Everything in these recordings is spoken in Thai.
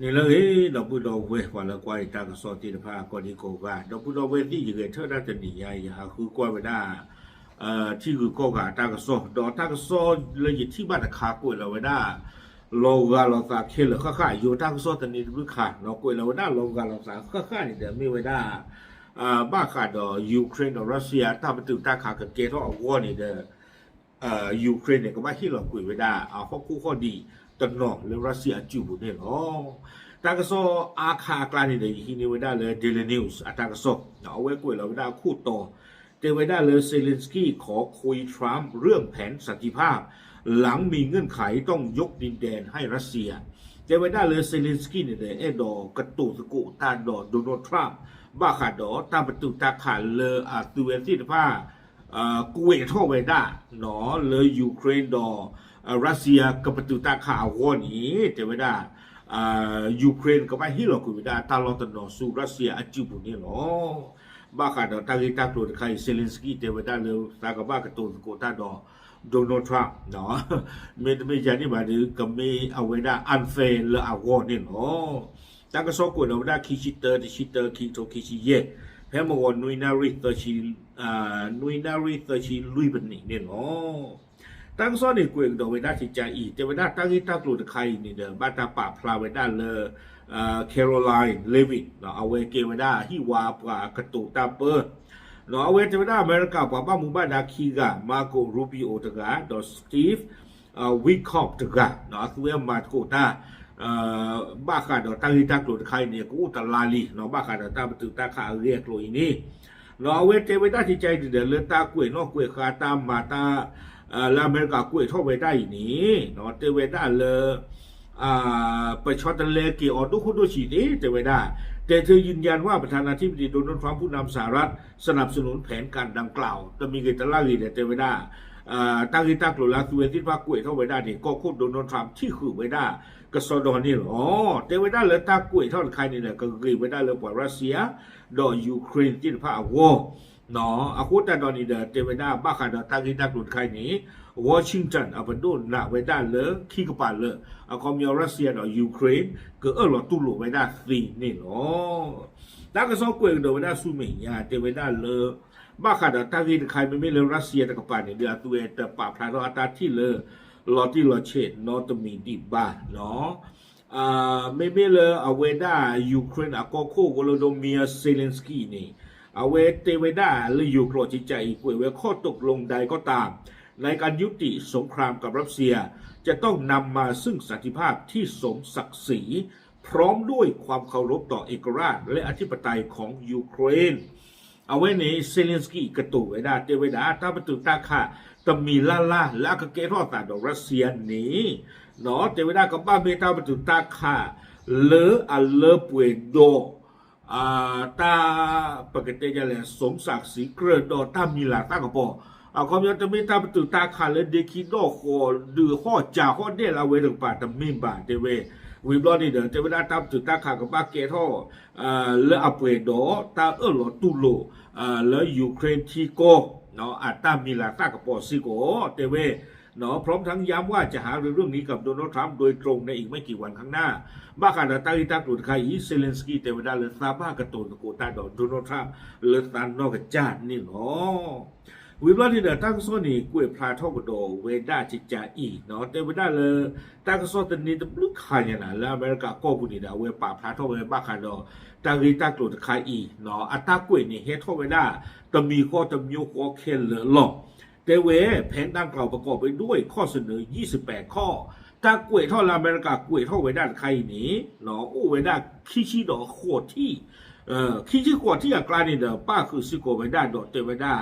นี่แล้วเฮ้ยดอกพุดอกเวกว่าละกวายตากสอตินภากอนิโกกาดอกพุดอกเวที่อยู่เธอน่าจะหนีใหญ่ฮคือกวายไม่ได้เอ่อที่คือกอกาตากสอดอกตากสอเลยอยู่ที่บ้านคากวยเราไม่ได้ลงกาลสาเคลข้าขาาอยู่ตากสอตอนนี้บุขาดเรากวยเราไม่ได้ลงกาลสาค้าขานี่เดี๋ยวไม่ไว้ได้อ่าบ้านขาดอกยูเครนดอรัสเซียถ้ามัตื่นตาขากับเกทออกวอนี่เด้อเอ่อยูเครนเนี่ยก็ไม่ที่เราคุยไม่ได้เอาข้อคู่ข้อดี တနော်လေရုရှားကျူဘူးနေလောတာကစောအာခါကလာနေတဲ့ဟီနေဝဒါလေဒေလီနျူးအတာကစောနော်အဝဲကိုလောဒါခုတော့เตวดาเลเซเลนสกี้ขอคุยทรัมป์เรื่องแผนสันติภาพ หลังมีเงื่อนไขต้องยกดินแดนให้รัสเซีย เจเวดาเลเซเลนสกี้เนี่ยเอดอกระตูสกุตาดอโดนัลด์ทรัมป์บ้าขาดอตามประตูตาขาเลอาตูเวนที่ผ้ากุเวทเวดาหนอเลยยูเครนดอ รัสเซียกับประตูตาข่าวนี้เจเวดายูเครนก็ไม่ฮิโรกุเวดาตาลอตนอสู่รัสเซียอจิบุนี่หรอบ้าขาดอตากิตาโกรดใครเซเลนสกี้เจเวดาเลตากบ้ากระตูสกุตาดอโดนัลด์ทรัมป์เนาะไม่ไม่ใช่นี่มาดูก็ไม่เอาไว้ได้อันเฟนหรืออาวอนี่เนาะตั้งก็สกุลเอาไว้ได้คิชิเตอร์ที่ชิเตอร์คิโตคิชิเย่แพ้มาวันนุยนาริตัวชีอ่านุยนาริตัวชีลุยเป็นนี่เนี่ยเนาะ 当说你贵的维纳提加伊，这维纳当伊当路的开你的，把他把普拉维纳了呃 Caroline Levin，那阿维给维纳伊瓦布阿克杜达波，那阿维这维纳 America 爸爸姆巴达基噶 Marco Rubio 的噶，那 Steve 呃 Wickham 的噶，那阿维马库达。บ้าขาดตั้งที่ตั้งกลุ่มใครเนี่ยกูตลาลีเนาะบ้าขาดตั้งประตูตาขาเรียกกลุ่มนี้เนาะเวทเจวิตาที่ใจเดือดเลือดตากุ้ยนอกกุ้ยขาตามมาตา ลาเมริกากุยท่อเวได้นี่เนาะเตเวได้เลยอ่าประชดเลกี่ออดุคุณดูฉีนี้เตเวได้แต่เธอยืนยันว่าประธานาธิบดีโดนัลด์ทรัมป์ผู้นำสหรัฐ สนับสนุนแผนการดังกล่าวจะมีเกตลาลีเดเตเวได้ตั้งที่ตั้งกลุ่มลาสเวที่ว่ากุ้ยท่าไว้ได้นี่ก็คุณโดนัลด์ทรัมป์ที่คือไว้ได้กสดอนนี่อ๋อเตเว้ได้เลยตากุ้ยเท่าใครนี่แหละก็คือไว้ได้เลยปล่อยรัสเซียดอยูเครนที่พระอาว no akuta don ida teveda baka da tagida kun kai ni washington abando na weda le ki pa le akom yo russia do ukraine ke er lo tu lo weda si ni no ta ke so kwe do weda su me ya teveda le baka da tagida kai me me le russia da pa ni dia tu e ta pa pra do ata ti le lo ti lo che no to mi di ba no อ่าไม่ไม่เลยอเวด้ายูเครนอะก็คู่วโลโดเมียเซเลนสกี้นี่ อเวเตเวดาหรือยูโกรจิตใจป่วยเวข้อตกลงใดก็ตาม ในการยุติสงครามกับรัสเซีย จะต้องนำมาซึ่งสันติภาพที่สมศักดิ์ศรีพร้อมด้วยความเคารพต่อเอกราช และอธิปไตยของยูเครนเอาไว้ในเซเลนสกี้กระตุเวดาเตเวดาตาประตูตาค่ะตมีล่าล่าและกเกรอตาดอกรัสเซียนี้หนะเตเวดากับบ้าเมตาประตูตาค่ะเลออเลอป่วยโด ตาปกติจะเลยสมศักดิ์ศรีเกรดอตามีลาตากระปอเอาความยอดจะมีตาประตูตาขาดเลยเดคิโดโคดือข้อจ่าข้อเดลาเวถึงป่าตมีบาเตเววิบลอนี่เดินเวดาตาประตูตาขากับบ้าเกท่ออ่าเลอเปโดตาเออหลอตุโลอ่าเลยูเครนทีโกเนาะอาตามีลาตากระปอซิโกเตเว เนาะพร้อมทั้งย้ำว่าจะหารือเรื่องนี้กับโดนัลด์ทรัมป์โดยตรงในอีกไม่กี่วันข้างหน้าบ้าการตาลิตากรุดไคอีเซเลนสกี้เตวดาเลซาบ้ากระตูนโกตาดอโดนัลด์ทรัมป์เลสตานนอกจาดนี่เนาะวิบลาที่เดตั้งโซนี่กวยพลาทอกโดเวด้าจิจาอีเนาะเตวดาเลตั้งโซตนี้ตบลุกขายนะแล้วอเมริกาก็บุนีดาเวป่าพลาทอกเวบ้าการดอตาลิตากรุดไคอีเนาะอัตากวยนี่เฮทอกเวด้าตมีข้อตมีข้อเคลเลหลอก เตเวแผนดังกล่าวประกอบไปด้วยข้อเสนอ 28 ข้อตากวยท่อลาเมริกากวยท่อไวด้าใครหนีเนาะโอ้ไวด้าคิชิดอขวดที่เอ่อคิชิขวดที่อางกลานี่เดอป้าคือซิโกไวด้าดอเตไว้ด้า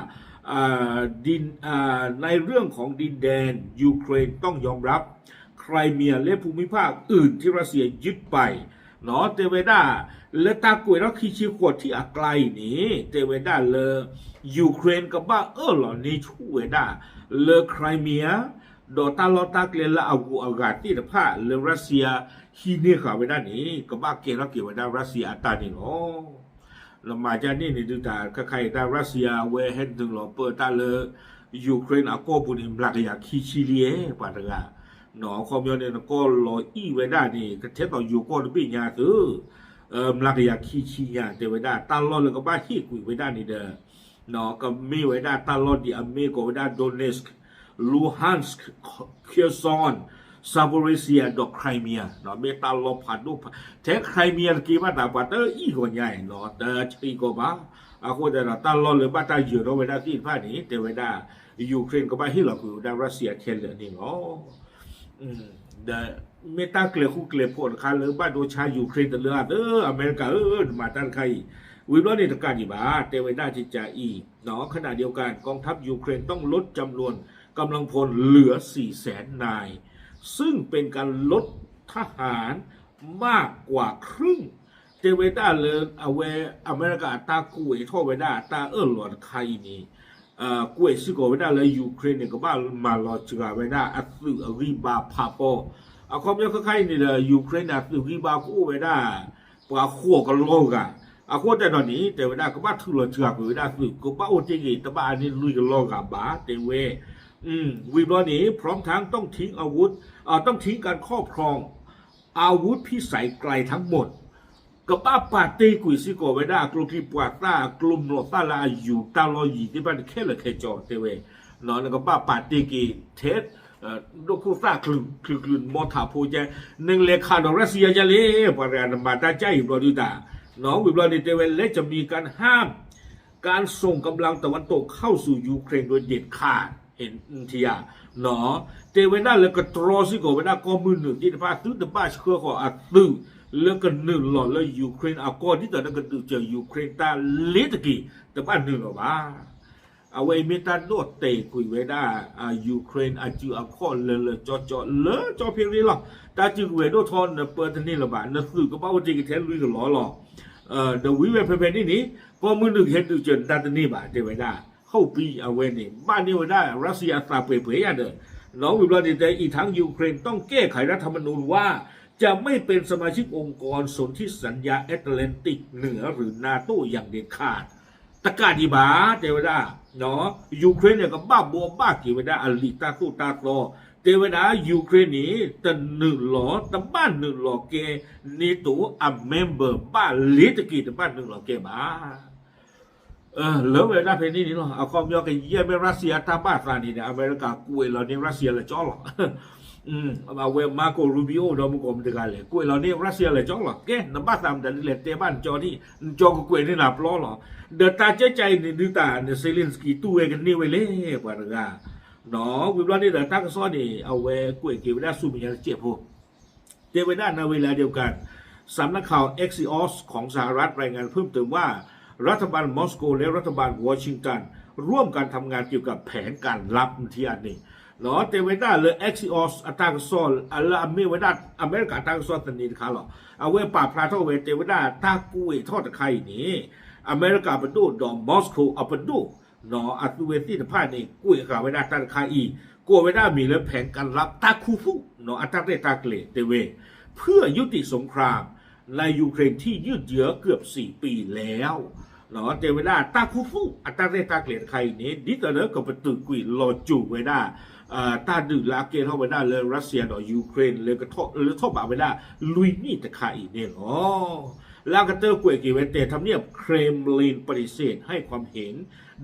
อ่าดินอ่าในเรื่องของดินแดนยูเครนต้องยอมรับ ไครเมียและภูมิภาคอื่นที่รัสเซียยึดไป เนาะเตเวดาและตากวยแล้วคีชิขวดที่อักไกลนี่เตเวดาเลยูเครนกับบ้าเออเหล่านี้ช่วยได้เลไครเมียดอตาลอตาเกลละอากูอากาศที่ตะผ้าเลรัสเซียฮีเนขาไว้ด้านนี้กับบ้าเกลแล้วเกี่ยวไว้ด้านรัสเซียอัตตานี่เนาะเรามาจากนี่นี่ดูตาใครได้รัสเซียเวเห็นถึงหรอเปิดตาเลยยูเครนอาโกบุนิมลักยาคิชิเลียปาต หนอคอมยอนเนนก็ลอยอี้ไว้ได้นี่กระเทศต่ออยู่ก้นปีญาคือเอ่อลักยาขี้ชี้ยาเตไว้ได้ตาลอดแล้วก็บ้าฮีกุยไว้ได้นี่เด้อหนอก็มีไว้ได้ตาลอดดิอเมริกาไว้ได้โดเนสก์ลูฮันสก์เคียซอนซาบูริเซียดอกไครเมียหนาะเมตาลอผ่านดูแท้ไครเมียกี่มาตาปัตเตอร์อีกวัวใหญ่หนาะเตอร์ชีก็บ้าอาโคเดราตาลอหรือบ้าตาเยอะเนาะเวลาที่ผ่านนี้เตเวดายูเครนก็บ้าฮิลากูดารัสเซียเคลเลนี่เนาะ อืมเดเมตาเกลคุเกลพอนคาเลบ้าโดชายูเครนเลือดเออเมริกาเออมาตันใครวิบลอนี่ตการอีบาเตไว้ได้ที่จะอีเนาะขณะเดียวกันกองทัพยูเครนต้องลดจำนวนกำลังพลเหลือ 4 แสนนาย ซึ่งเป็นการลดทหารมากกว่าครึ่งเตเวด้าเลยเอาเวอเมริกาตากุยท่อเวด้าตาเออหลอดใครนี่ กวยซิโกอเวด้าเลยยูเครนก็บ้ามาลอจกม่ได้อัศรีบาพาโปอาความยากใครนี่เลยยูเครนอัศรีบาคู่เวด้าปลาขัวกันโลกอะอาควแต่ตอนนี้แต่เวด้าก็บ้าทุลจกาเวด้าคือก็บ้าโอเจกิตบ้าอันนี้ลุยกันโลกอะบ้าเตเวอืมวีบลอนี้พร้อมทั้งต้องทิ้งอาวุธอ่าต้องทิ้งการครอบครอง อาวุธพิสัยไกลทั้งหมด kepapat kuisi ko weda klu ki puata klu no sala yu ta lo yi ti ban ke le ke jo te we no na ะแค่จอเทเวน่ดกูฟ้าคลึงคลึงคลึงมอถาโพใจหนึ่งเลขาดอกรัสเซียจะเล่ปรานมาตาใจบรอดิตาน้องวิบรอดิเตเวนและจะมีการห้าม การส่งกำลังตะวันตกเข้าสู่ยูเครนโดยเด็ดขาดเห็นทียหนอเตเวน่าเลยก็ตรอซิโกเวน่าก็มือหนึ่งที่ป้าตื้อตป้าเชื่อขออัดตื้อ แล้วก็หนึ่งหล่อแล้วยูเครนเอาก้อนที่ตอนนั้นก็ตื้อเจอยูเครนตาเลตะกี้แต่บ้านหนึ่งหรอวะเอาไว้เมตาโนเตคุยไว้ได้อายูเครนอาจูอาข้อเลเลจอจอเลอจอเพียงนี้หรอตาจูเวโดทอนเปิดทันนี่ละบาทนั่นสื่อก็เป้าจริงแท้ลุยกันหล่อหรอเอ่อเดวิเวเพเพนี่นี่ก็มือหนึ่งเห็นดูจนดันนี่บาเดวิดาเข้าปีเอาเวนี่บ้านนี้ไว่าได้รัสเซียตาเปเผยอะเด้อน้องวิบลาดีแต่อีกทั้งยูเครนต้องแก้ไขรัฐธรรมนูญว่า จะไม่เป็นสมาชิกองค์กรสนธิสัญญาแอตแลนติกเหนือหรือนาโตอย่างเด็ดขาดตะกาดีบาเทวดาเนาะยูเครนเนี่ยก็บ้าบัวบ้ากี่เวดาอลิตาสู้ตาโตเทวดายูเครนนี่ตะหนึ่งหลอตะบ้านหนึ่งหลอเกนี่ตัวอัมเมมเบอร์บ้านลิตะกีตะบ้านหนึ่งหลอเกบาเออเหลือเวลาเพลงนี้นี่หรอเอาความยอกันเยี่ยมรัสเซียตาบ้านซานี่เนี่ยอเมริกากวยเราเนี่ยรัสเซียเลยจ้อหรอ อืมเอาเวมาโกรูบิโอดอมกมตะกาเลยกวยเราเนี่ยรัสเซียเลยจ้องหรอแกนบ้านตามแต่เลยเตบ้านจอที่จอกกวยนี่นับล้อหรอเดตาเจ๊ใจนี่ดูตาเนี่ยเซเลนสกีตู้เอกันนี่ไว้เลยปารกาเนาะวิบลานี่เดตาก็ซ้อนนี่เอาไว้กวยเกี่ยวได้สู้มีอะไรเจ็บพวกเจเวด้าในเวลาเดียวกันสำนักข่าว Axios ของสหรัฐรายงานเพิ่มเติมว่ารัฐบาลมอสโกและรัฐบาลวอชิงตันร่วมกันทำงานเกี่ยวกับแผนการรับที่อันนี้ เนาะเจเวด้าเลย Axios อัตากซลอัลอเมริกาอเมริกาอัตากซลตันนี้ค่ะหรอเอาไว้ป่าพลาโตเวเจเวด้าตากุยทอดไข่นี่อเมริกาเป็นดูดอมมอสโกเอาเป็นดูเนาะอัตเวทีนพานี่กุยกับเวลาตันคาอีกัวเวลามีแล้วแผนการรับตาคูฟุเนาะอัตเรตาเกลเตเวเพื่อยุติสงครามในยูเครนที่ยืดเยื้อเกือบ 4 ปีแล้ว เนาะเตเวลาตาคูฟุอัตเรตาเกเลใครนี่ดิตเลก็เป็นตึกกุยรอจูเวลาอ่าตาดื้อลาเกเท่าเวลาเลยรัสเซียเนยูเครนเลยก็ทอหรือทอบาเวลาลุยนี่ตะคาอีเนี่ยเนาะลากาเตอร์กวยกีเวนเตทำเนียบเครมลินปฏิเสธให้ความเห็น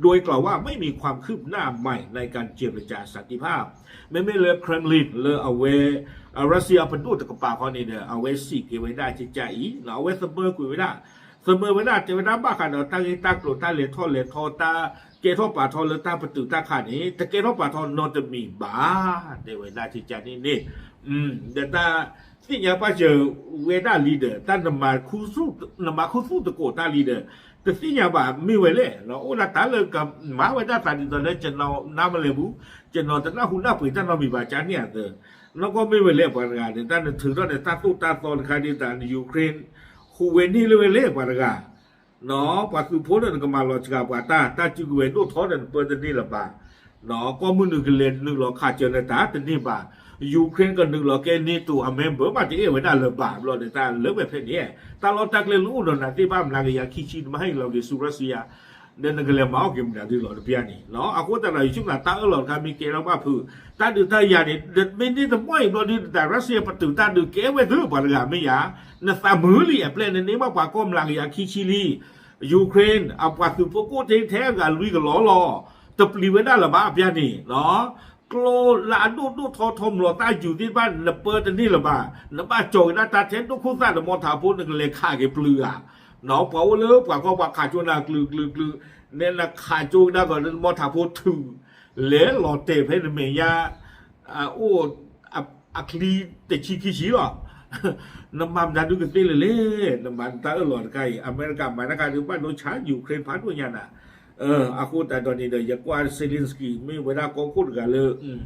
โดยกล่าวว่าไม่มีความคืบหน้าใหม่ในการเจรจาสันติภาพ ไม่ไม่เลยเครมลินเลยเอาเวรัสเซียเป็นดูตะกปาเขานี่เนี่ยเอาเวสิกีไว้ได้จิใจอีเอาเวสเสมอกุยไว้ได้ เสมอไว้ได้เจไว้ได้บ้ากันเนาะตั้งตากโกรตาเลทอเลทอตาเกทอป่าทอเลตาประตูตาขานี้แต่เกทอป่าทอนอนจะมีบ้าเดไว้ได้จิใจนี่นี่อืมเดี๋ยวตา ที่ยังป้าเจอเวด้าลีเดอร์ตั้งนมาคุสุนมาคุสุตะโกตาลีเดอร์แต่ที่ยังบ่ามีไว้เลยเนาะโอ้ละตาเลยกับหมาเวด้าตาดีตอนนั้นจะนอนน้ำมาเลยบุจะนอนแต่หน้าหุ่นหน้ huweni lewele paraga no pasu polen kamalo chika pata ta chikuwe do thoden perdeni la ba no ko munu gele nu lo kha chene ta tini ba Ukraine kan nu lo ke ni tu a member ba ti e wena le ba lo de ta le we phe ni ta lo tak le lu no na ti ba mla ya khichi ma hai lo ge surasiya รนคูเวนี่เลยเลยปารกาเนาะปัจจุบันนั้นก็มาลอจกาปาตาตาจิกเวโนนันเปิดนี่ละบาเนาะอนึกเล่นนึกหลอกขาดเจอในตาแต่นี่บายูเครนก็นึกหรอกแกนี่ตัวอเมมเบอร์มาที่เอไว้ได้เลยบาปเนี่ยเลิกแบบนี้ตาเราตักเลยรู้แล้วนะที่บ้านเราอยากขี้ชินมาเราเกสุรัสเซียเดินกันเลยมาเอาเกมดาดีหลอดเปียนี่เนาะอากูแต่ละชุบละตาเออหลอดคามีเกล้าพูตาดูตายานี่เดินไม่ได้ทำไมบอดีแต่รัสเซียประตูตาดูเกไว้ถือปากาไม่ยานะตามือลีเปลนนี้มาปาก้มลังยาคิชิลียูเครนเอาปากคือพวกกูแท้ๆกันลุยกันล้อล้อตะปลีไว้ได้ละบ้าเปียนี่เนาะกลลาดูดูทอทมหลอตาอยู่ที่บ้านนเปิดอันนี้ละบ้านะบ้าโจยนะตาเทนตุคุณซาดมอถาพูดนึงเลยฆ่าเกเปลือยก ว่าก็ว่าขาจนากลือกลือกลือเนี่ยนะขาจูนะก็มอถาพูดถึงเลหลอเตเพนเมียอ่าโอ้อะอะคลีเตชิคิชิหรอน้ำมันดันดูกันตีเลยเลยน้ำมันตาเออหลอดไกอเมริกามานะการดูบ้านโดนช้าอยู่เครนพันด้วยยันอะเอออาคูแต่ตอนนี้เดี๋ยวอยากว่าเซลินสกีไม่เวลาก็พูดกันเลยอืม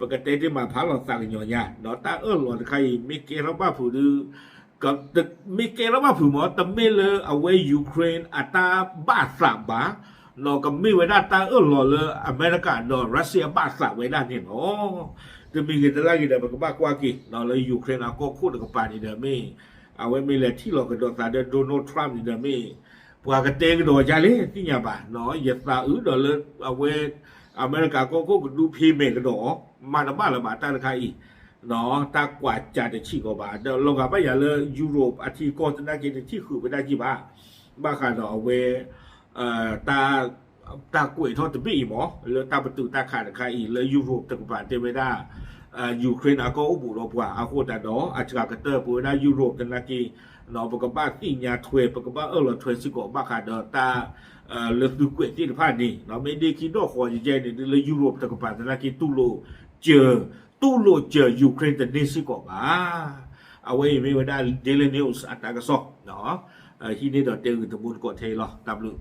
ปกติที่มาพาเราสั่งหน่อยเนี่ยเนาะตาเออหลอนใครไม่เกล้าบ้าผู้ดื้อ กับตึกม่เกล้าบ้าผู้หมอต่ไม่เลยเอาไว้ยูเครนอัตราบ้าสามบาเนาะกับไม่เวลาตาเออหลอเลยอเมริกาเนาะรัสเซียบ้าสามไว้ด้านนี่เนาะจะมีกันตะลากี่เดือนมันก็บ้ากว่ากี่เนาะเลยยูเครนเอาก็พูดกับปานี่เดี๋ยวไม่เอาไว้ไม่เลยที่เรากระโดดตาเดินโดนัลด์ทรัมป์นี่เดี๋ยวไม่พวกกเตงดอจาเลยที่ยาบาเนาะอย่าตาอือดอเลยเอาไว้อเมริกาก็ก็ดูพีเมกดอมาละบ้าละบาตาละคาอีเนาะตากว่าจาจะบาเดลงกับไปอย่าลยยุโรอาทิก็ นอตากว่าจะได้ชีกบาเดี๋ยวลงกับไปอย่าเลยยุโรปอธิกรณ์นักกินที่คือไปได้จีบ้าบ้าขาดเอาเวเอ่อตาตากุ้ยทอดตบีหมอเรือตาประตูตาขาดใครอีกเลยยุโรปตะกบาเตไม่ได้อ่ายูเครนอาก็อุบุรบว่าอาโคดาดออาจารกเตอร์ปุ้ยได้ยุโรปนักกินนอปกบ้าที่ยาถวยปกบ้าเออเราถวยสิกบ้าขาดเดอตาเออเลือดดูเกวที่ผ่านนี่เราไม่ได้คิดดอกคอยใหญ่เนี่ยเลยยุโรปตะกบาตนักกินตุโลเจอ tuloja Ukraine ni si ko ba away me wada daily news atagaso no hi ni do te ngun tabun ko the lo tablu